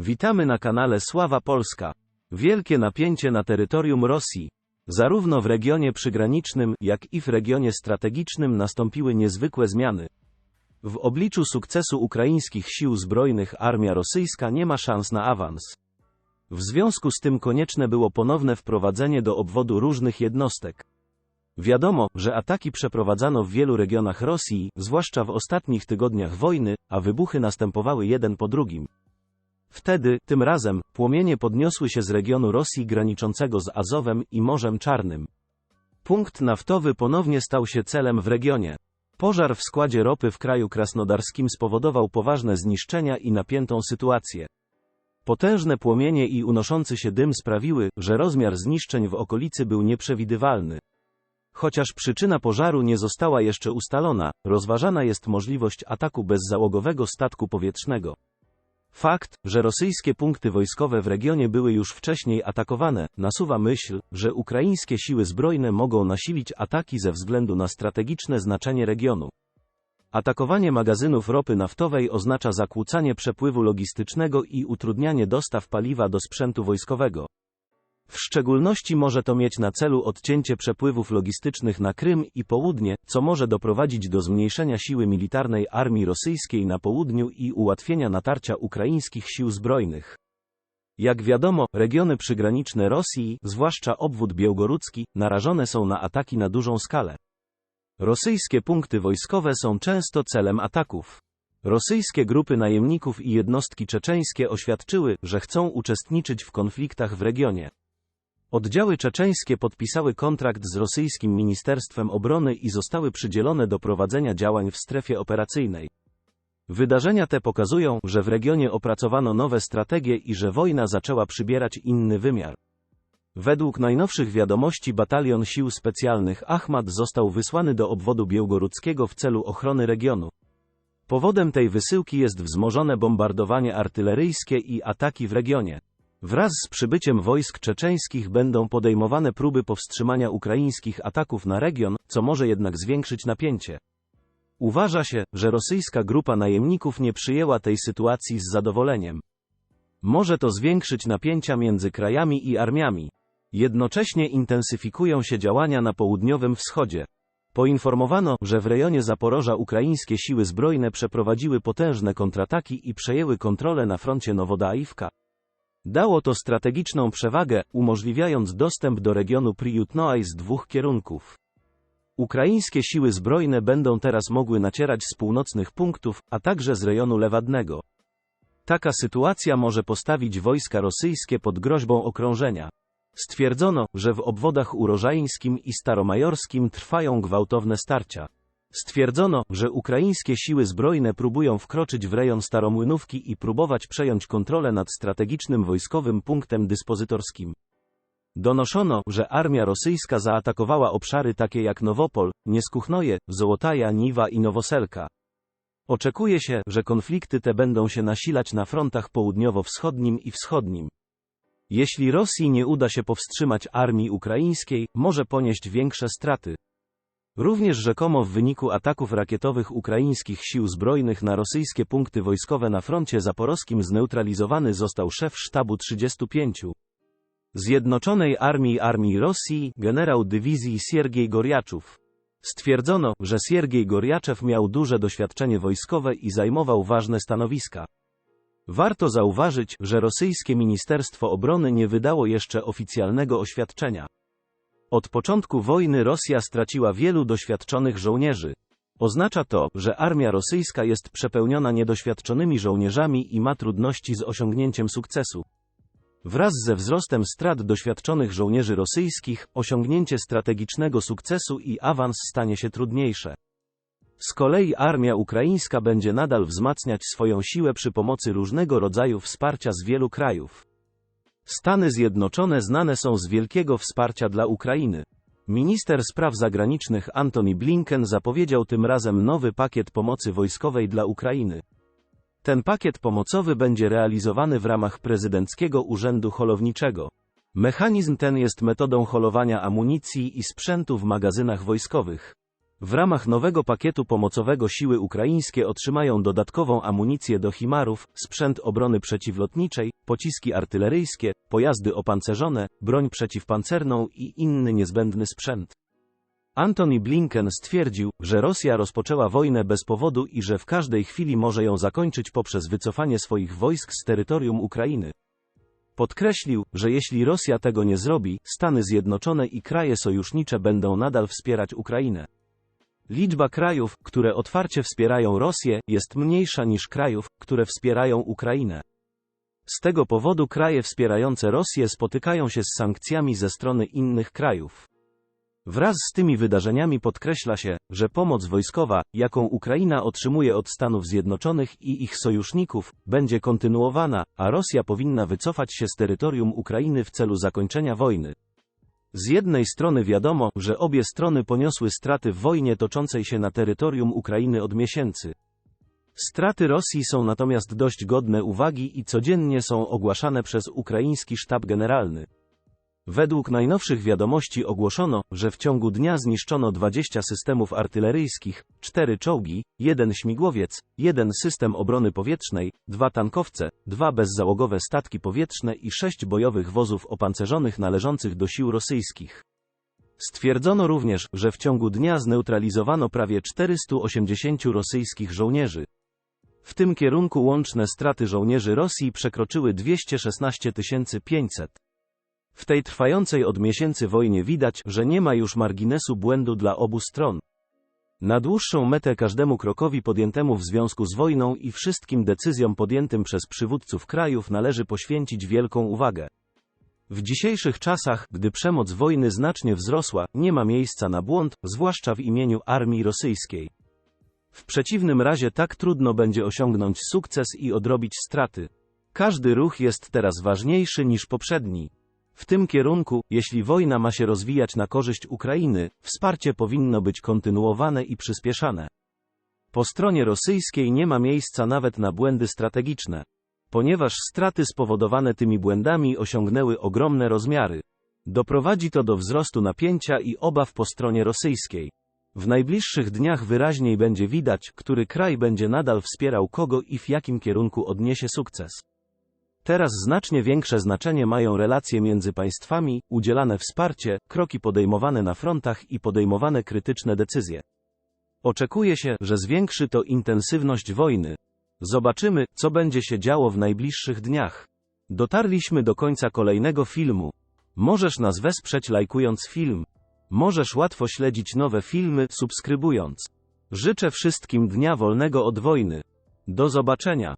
Witamy na kanale Sława Polska. Wielkie napięcie na terytorium Rosji. Zarówno w regionie przygranicznym, jak i w regionie strategicznym nastąpiły niezwykłe zmiany. W obliczu sukcesu ukraińskich sił zbrojnych armia rosyjska nie ma szans na awans. W związku z tym konieczne było ponowne wprowadzenie do obwodu różnych jednostek. Wiadomo, że ataki przeprowadzano w wielu regionach Rosji, zwłaszcza w ostatnich tygodniach wojny, a wybuchy następowały jeden po drugim. Wtedy, tym razem, płomienie podniosły się z regionu Rosji graniczącego z Azowem i Morzem Czarnym. Punkt naftowy ponownie stał się celem w regionie. Pożar w składzie ropy w kraju krasnodarskim spowodował poważne zniszczenia i napiętą sytuację. Potężne płomienie i unoszący się dym sprawiły, że rozmiar zniszczeń w okolicy był nieprzewidywalny. Chociaż przyczyna pożaru nie została jeszcze ustalona, rozważana jest możliwość ataku bezzałogowego statku powietrznego. Fakt, że rosyjskie punkty wojskowe w regionie były już wcześniej atakowane, nasuwa myśl, że ukraińskie siły zbrojne mogą nasilić ataki ze względu na strategiczne znaczenie regionu. Atakowanie magazynów ropy naftowej oznacza zakłócanie przepływu logistycznego i utrudnianie dostaw paliwa do sprzętu wojskowego. W szczególności może to mieć na celu odcięcie przepływów logistycznych na Krym i południe, co może doprowadzić do zmniejszenia siły militarnej armii rosyjskiej na południu i ułatwienia natarcia ukraińskich sił zbrojnych. Jak wiadomo, regiony przygraniczne Rosji, zwłaszcza obwód białgorudzki, narażone są na ataki na dużą skalę. Rosyjskie punkty wojskowe są często celem ataków. Rosyjskie grupy najemników i jednostki czeczeńskie oświadczyły, że chcą uczestniczyć w konfliktach w regionie. Oddziały czeczeńskie podpisały kontrakt z rosyjskim Ministerstwem Obrony i zostały przydzielone do prowadzenia działań w strefie operacyjnej. Wydarzenia te pokazują, że w regionie opracowano nowe strategie i że wojna zaczęła przybierać inny wymiar. Według najnowszych wiadomości batalion sił specjalnych Ahmad został wysłany do obwodu białgorudzkiego w celu ochrony regionu. Powodem tej wysyłki jest wzmożone bombardowanie artyleryjskie i ataki w regionie. Wraz z przybyciem wojsk czeczeńskich będą podejmowane próby powstrzymania ukraińskich ataków na region, co może jednak zwiększyć napięcie. Uważa się, że rosyjska grupa najemników nie przyjęła tej sytuacji z zadowoleniem. Może to zwiększyć napięcia między krajami i armiami. Jednocześnie intensyfikują się działania na południowym wschodzie. Poinformowano, że w rejonie Zaporoża ukraińskie siły zbrojne przeprowadziły potężne kontrataki i przejęły kontrolę na froncie Nowodaivka. Dało to strategiczną przewagę, umożliwiając dostęp do regionu Priutnoaj z dwóch kierunków. Ukraińskie siły zbrojne będą teraz mogły nacierać z północnych punktów, a także z rejonu Lewadnego. Taka sytuacja może postawić wojska rosyjskie pod groźbą okrążenia. Stwierdzono, że w obwodach urożańskim i staromajorskim trwają gwałtowne starcia. Stwierdzono, że ukraińskie siły zbrojne próbują wkroczyć w rejon Staromłynówki i próbować przejąć kontrolę nad strategicznym wojskowym punktem dyspozytorskim. Donoszono, że armia rosyjska zaatakowała obszary takie jak Nowopol, Nieskuchnoje, Zołotaja, Niwa i Nowoselka. Oczekuje się, że konflikty te będą się nasilać na frontach południowo-wschodnim i wschodnim. Jeśli Rosji nie uda się powstrzymać armii ukraińskiej, może ponieść większe straty. Również rzekomo w wyniku ataków rakietowych ukraińskich sił zbrojnych na rosyjskie punkty wojskowe na froncie zaporowskim zneutralizowany został szef sztabu 35. Zjednoczonej Armii Armii Rosji, generał dywizji Siergiej Goriaczów. Stwierdzono, że Siergiej Goriaczew miał duże doświadczenie wojskowe i zajmował ważne stanowiska. Warto zauważyć, że rosyjskie Ministerstwo Obrony nie wydało jeszcze oficjalnego oświadczenia. Od początku wojny Rosja straciła wielu doświadczonych żołnierzy. Oznacza to, że armia rosyjska jest przepełniona niedoświadczonymi żołnierzami i ma trudności z osiągnięciem sukcesu. Wraz ze wzrostem strat doświadczonych żołnierzy rosyjskich, osiągnięcie strategicznego sukcesu i awans stanie się trudniejsze. Z kolei armia ukraińska będzie nadal wzmacniać swoją siłę przy pomocy różnego rodzaju wsparcia z wielu krajów. Stany Zjednoczone znane są z wielkiego wsparcia dla Ukrainy. Minister spraw zagranicznych Antony Blinken zapowiedział tym razem nowy pakiet pomocy wojskowej dla Ukrainy. Ten pakiet pomocowy będzie realizowany w ramach prezydenckiego urzędu holowniczego. Mechanizm ten jest metodą holowania amunicji i sprzętu w magazynach wojskowych. W ramach nowego pakietu pomocowego siły ukraińskie otrzymają dodatkową amunicję do Himarów, sprzęt obrony przeciwlotniczej, pociski artyleryjskie, pojazdy opancerzone, broń przeciwpancerną i inny niezbędny sprzęt. Antony Blinken stwierdził, że Rosja rozpoczęła wojnę bez powodu i że w każdej chwili może ją zakończyć poprzez wycofanie swoich wojsk z terytorium Ukrainy. Podkreślił, że jeśli Rosja tego nie zrobi, Stany Zjednoczone i kraje sojusznicze będą nadal wspierać Ukrainę. Liczba krajów, które otwarcie wspierają Rosję, jest mniejsza niż krajów, które wspierają Ukrainę. Z tego powodu kraje wspierające Rosję spotykają się z sankcjami ze strony innych krajów. Wraz z tymi wydarzeniami podkreśla się, że pomoc wojskowa, jaką Ukraina otrzymuje od Stanów Zjednoczonych i ich sojuszników, będzie kontynuowana, a Rosja powinna wycofać się z terytorium Ukrainy w celu zakończenia wojny. Z jednej strony wiadomo, że obie strony poniosły straty w wojnie toczącej się na terytorium Ukrainy od miesięcy. Straty Rosji są natomiast dość godne uwagi i codziennie są ogłaszane przez ukraiński sztab generalny. Według najnowszych wiadomości ogłoszono, że w ciągu dnia zniszczono 20 systemów artyleryjskich, 4 czołgi, 1 śmigłowiec, 1 system obrony powietrznej, 2 tankowce, 2 bezzałogowe statki powietrzne i 6 bojowych wozów opancerzonych należących do sił rosyjskich. Stwierdzono również, że w ciągu dnia zneutralizowano prawie 480 rosyjskich żołnierzy. W tym kierunku łączne straty żołnierzy Rosji przekroczyły 216 500. W tej trwającej od miesięcy wojnie widać, że nie ma już marginesu błędu dla obu stron. Na dłuższą metę każdemu krokowi podjętemu w związku z wojną i wszystkim decyzjom podjętym przez przywódców krajów należy poświęcić wielką uwagę. W dzisiejszych czasach, gdy przemoc wojny znacznie wzrosła, nie ma miejsca na błąd, zwłaszcza w imieniu armii rosyjskiej. W przeciwnym razie tak trudno będzie osiągnąć sukces i odrobić straty. Każdy ruch jest teraz ważniejszy niż poprzedni. W tym kierunku, jeśli wojna ma się rozwijać na korzyść Ukrainy, wsparcie powinno być kontynuowane i przyspieszane. Po stronie rosyjskiej nie ma miejsca nawet na błędy strategiczne. Ponieważ straty spowodowane tymi błędami osiągnęły ogromne rozmiary. Doprowadzi to do wzrostu napięcia i obaw po stronie rosyjskiej. W najbliższych dniach wyraźniej będzie widać, który kraj będzie nadal wspierał kogo i w jakim kierunku odniesie sukces. Teraz znacznie większe znaczenie mają relacje między państwami, udzielane wsparcie, kroki podejmowane na frontach i podejmowane krytyczne decyzje. Oczekuje się, że zwiększy to intensywność wojny. Zobaczymy, co będzie się działo w najbliższych dniach. Dotarliśmy do końca kolejnego filmu. Możesz nas wesprzeć lajkując film. Możesz łatwo śledzić nowe filmy, subskrybując. Życzę wszystkim dnia wolnego od wojny. Do zobaczenia.